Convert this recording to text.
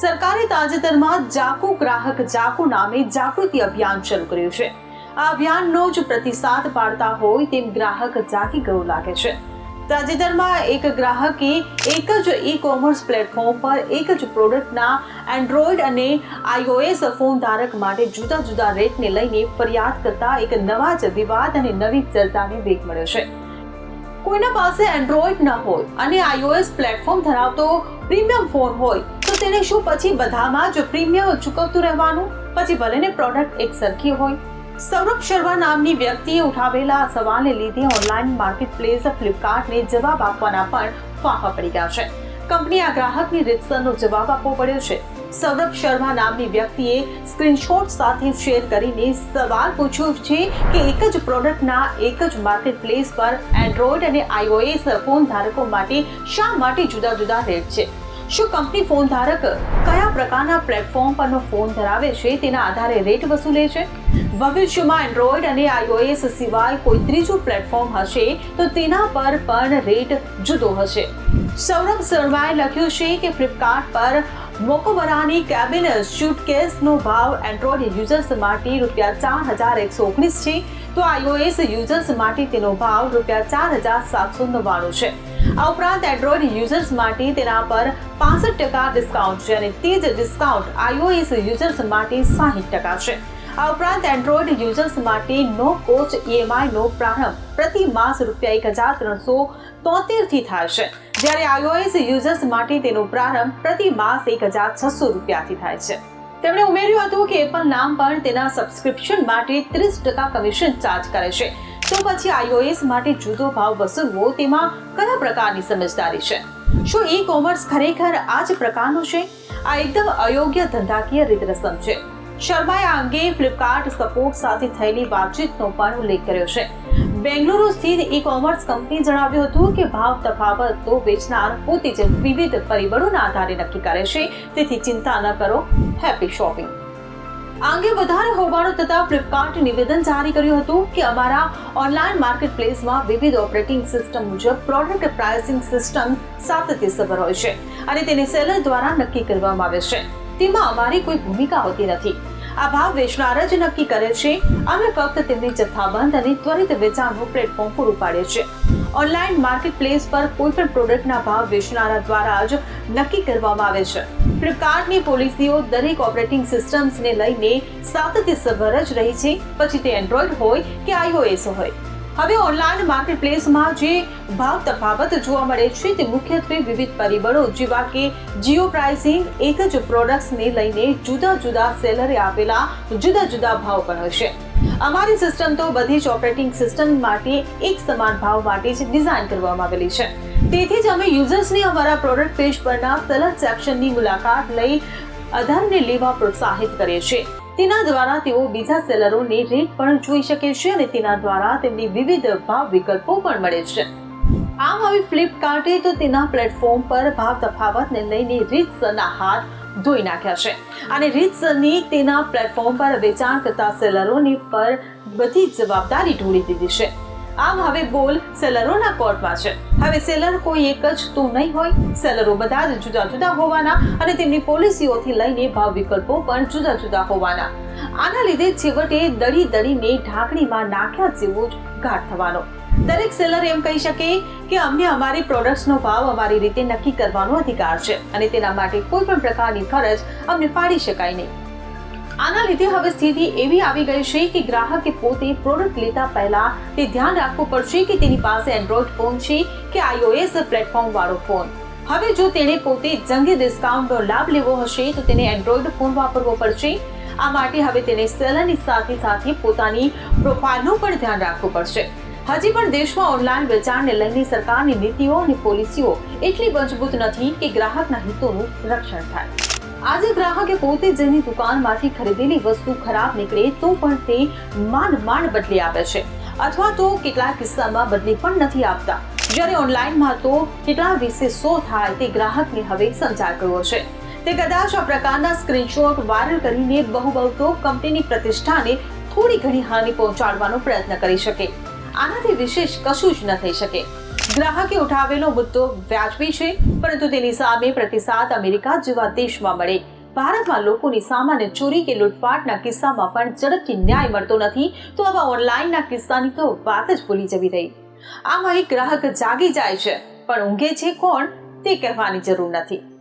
સરકારે તાજેતરમાં જાકુ ગ્રાહક જાકુ નામે જાગૃતિ અભિયાન શરૂ કર્યું છે. આ અભિયાનનો જ પ્રતિસાદ પાડતા હોય તેમ ગ્રાહક જાગી ગયો લાગે છે. તાજેતરમાં એક ગ્રાહકે એક જ ઈ કોમર્સ પ્લેટફોર્મ પર એક જ પ્રોડક્ટના એન્ડ્રોઈડ અને આઈઓએસ ફોન ધારક માટે જુદા જુદા રેટને લઈને ફરિયાદ કરતા એક નવા જ વિવાદ અને નવી ચર્ચાને વેગ મળ્યો છે. કોઈના પાસે એન્ડ્રોઈડ ન હોય અને આઈઓએસ પ્લેટફોર્મ ધરાવતો પ્રીમિયમ ફોન હોય તો તેને શું પછી બધામાં જ પ્રીમિયમ ચૂકવતું રહેવાનું? પછી ભલે ને પ્રોડક્ટ એક સરખી હોય. સૌરભ શર્મા નામની વ્યક્તિએ ઉઠાવેલા સવાલને લીધે ઓનલાઈન માર્કેટ પ્લેસ ફ્લિપકાર્ટને જવાબ આપવાના પણ ફાંફા પડી ગયા છે. કંપની આ ગ્રાહકની રીતસરનો જવાબ આપવો પડ્યો છે. સૌરભ શર્મા નામની વ્યક્તિએ સ્ક્રીનશોટ સાથે શેર કરીને સવાલ પૂછ્યો છે કે એક જ પ્રોડક્ટના એક જ માર્કેટ પ્લેસ પર એન્ડ્રોઈડ અને આઈઓએસ ફોન ધારકો માટે શા માટે જુદા જુદા રેટ છે? શું કંપની ફોન ધારક કયા પ્રકારના પ્લેટફોર્મ પરનો ફોન ધરાવે છે? તેના આધારે રેટ વસૂલે છે. ભવિષ્યમાં એન્ડ્રોઈડ અને આઈઓએસ સિવાય કોઈ ત્રીજું પ્લેટફોર્મ હશે તો તેના પર પણ રેટ જુદો હશે. સૌરભ શર્માએ લખ્યું છે કે ફ્લિપકાર્ટ પર મોકોબરાની કેબિન શૂટકેસનો ભાવ એન્ડ્રોઈડ યુઝર્સ માટે રૂપિયા ચાર હજાર એકસો ઓગણીસ છે. તો આઈઓએસ યુઝર્સ માટે તેનો ભાવ રૂપિયા ચાર હજાર સાતસો નવ્વાણું છે. આ ઉપરાંત એન્ડ્રોઈડ યુઝર્સ માટે તેના પર પાસઠ ટકા ડિસ્કાઉન્ટ છે અને તે જ ડિસ્કાઉન્ટ આઈઓએસ યુઝર્સ માટે સાહીઠ ટકા છે. આ ઉપરાંત એન્ડ્રોઈડ યુઝર્સ માટે નો કોચ ઈએમઆઈ નો પ્રારંભ પ્રતિ માસ રૂપિયા એક હજાર ત્રણસો તોતેરથી થાય છે. જ્યારે આઈઓએસ યુઝર્સ માટે તેનો પ્રારંભ પ્રતિ માસ એક હજાર છસો રૂપિયાથી થાય છે. તેમણે ઉમેર્યું હતું કે એપલ નામ પણ તેના સબસ્ક્રિપ્શન માટે ત્રીસ ટકા કમિશન ચાર્જ કરે છે. તો પછી આઈઓએસ માટે જુદો ભાવ વસૂલવો તેમાં કયા પ્રકારની સમજદારી છે? શું ઈ કોમર્સ ખરેખર આ જ પ્રકારનું છે? આ એકદમ અયોગ્ય ધંધાકીય રીત રસમ છે. શર્માએ આ અંગે ફ્લિપકાર્ટ સપોર્ટ સાથે થયેલી વાતચીતનો પણ ઉલ્લેખ કર્યો છે. બેંગલુરુ સ્થિત ઈ કોમર્સ કંપની જણાવ્યું હતું કે ભાવ તફાવત તો વેચનાર પોતે જ વિવિધ પરિબળોના આધારે નક્કી કરે છે. તેથી ચિંતા ન કરો. હેપી શોપિંગ આ વધારે હોબાળો થતા ફ્લિપકાર્ટ નિવેદન જારી કર્યું હતું કે અમારા ઓનલાઈન માર્કેટ પ્લેસમાં વિવિધ ઓપરેટિંગ સિસ્ટમ મુજબ પ્રોડક્ટ પ્રાઇસિંગ સિસ્ટમ સાતત્યસભર હોય છે અને તેને સેલર દ્વારા નક્કી કરવામાં આવે છે. તેમાં અમારી કોઈ ભૂમિકા હોતી નથી. આ ભાવ વેચનાર જ નક્કી કરે છે. અમે ફક્ત તેમની જથ્થાબંધ અને ત્વરિત વેચાણનું પ્લેટફોર્મ પૂરું પાડે છે. ઓનલાઈન માર્કેટ પ્લેસ પર કોઈ પણ પ્રોડક્ટના ભાવ વેચનારા દ્વારા જ નક્કી કરવામાં આવે છે. ફ્લિપકાર્ટની પોલિસીઓ દરેક ઓપરેટિંગ સિસ્ટમ્સને લઈને સાતત્યસભર જ રહી છે. પછી તે એન્ડ્રોઈડ હોય કે આઈઓએસ હોય. હવે ઓનલાઈન માર્કેટ પ્લેસમાં જે ભાવ તફાવત જોવા મળે છે તે મુખ્યત્વે વિવિધ પરિબળો, જેવા કે જીઓ પ્રાઇસિંગ, એક જ પ્રોડક્ટ્સને લઈને જુદા જુદા સેલરે આપેલા જુદા જુદા ભાવ પર હશે. અમારી સિસ્ટમ તો બધી જ ઓપરેટિંગ સિસ્ટમ માટે એક સમાન ભાવ માટે જ ડિઝાઇન કરવામાં આવેલી છે. તેથી જ અમે યુઝર્સને અમારા પ્રોડક્ટ પેજ પરના સેલર સેક્શનની મુલાકાત લઈ આધારને લેવા પ્રોત્સાહિત કરીએ છીએ. તેના દ્વારા તેઓ બીજા સેલરોને રેટ પણ જોઈ શકે છે અને તેના દ્વારા તેમની વિવિધ ભાવ વિકલ્પો પણ મળે છે. આમ હવે ફ્લિપકાર્ટે તો તેના પ્લેટફોર્મ પર ભાવ તફાવતને લઈને રીતસરના હાથ ધોઈ નાખ્યા છે. અને રીતસરની તેના પ્લેટફોર્મ પર વેચાણ કરતા સેલરોની પર બધી જવાબદારી ઢોળી દીધી છે. આમ હવે બોલ સેલરોના કોર્ટમાં છે. હવે સેલર કોઈ એક જ તો નહીં હોય. સેલરો બધા જ જુદા જુદા હોવાના અને તેમની પોલિસીઓથી લઈને ભાવ વિકલ્પો પણ જુદા જુદા હોવાના. આના લીધે છેવટે દડી દળીને ઢાંકણીમાં નાખ્યા જેવો જ ઘાટ થવાનો. દરેક સેલર એમ કહી શકે કે અમને અમારી પ્રોડક્ટ્સનો ભાવ અમારી રીતે નક્કી કરવાનો અધિકાર છે અને તેના માટે કોઈ પણ પ્રકારની ફરજ અમને પાડી શકાય નહીં. આના લીધે હવે સ્થિતિ એવી આવી ગઈ છે કે ગ્રાહકે પોતે પ્રોડક્ટ લેતા પહેલા તે ધ્યાન રાખવું પડશે કે તેની પાસે એન્ડ્રોઈડ ફોન છે કે આઈઓએસ પ્લેટફોર્મ વાળો ફોન હવે જો તેણે પોતે જંગી ડિસ્કાઉન્ટનો લાભ લેવો હશે તો તેને એન્ડ્રોઈડ ફોન વાપરવો પડશે. આ માટે હવે તેને સેલરની સાથે સાથે પોતાની પ્રોફાઇલનું પણ ધ્યાન રાખવું પડશે. હજી પણ દેશમાં ઓનલાઈન વેચાણને લઈને સરકારની નીતિઓ અને પોલિસીઓ એટલી મજબૂત નથી કે ગ્રાહકના હિતોનું રક્ષણ થાય. આજે ગ્રાહકે પોતે જેની દુકાનમાંથી ખરીદેલી વસ્તુ ખરાબ નીકળે તો પણ તે માંડ માંડ બદલી આપે છે. અથવા તો કેટલાક કિસ્સામાં બદલી પણ નથી આપતા. જ્યારે ઓનલાઈનમાં તો કેટલા વિશે સો થાય તે ગ્રાહકને હવે સંચાર કર્યો છે. તે કદાચ આ પ્રકારના સ્ક્રીનશોટ વાયરલ કરીને બહુ બહુ તો કંપનીની પ્રતિષ્ઠાને થોડી ઘણી હાનિ પહોંચાડવાનો પ્રયત્ન કરી શકે. આનાથી વિશેષ કશું જ ન થઈ શકે. ગ્રાહકે ઉઠાવેલો મુદ્દો વ્યાજબી છે, પરંતુ તેની સામે પ્રતિસાદ અમેરિકા જેવા દેશમાં મળે. ભારતમાં લોકોની સામાન્ય ચોરી કે લૂંટફાટના કિસ્સામાં પણ ઝડપથી ન્યાય મળતો નથી, તો આવા ઓનલાઈનના કિસ્સાની તો વાત જ ભૂલી જવી રહી. આમાં એક ગ્રાહક જાગી જાય છે, પણ ઊંઘે છે કોણ? તે કહેવાની જરૂર નથી.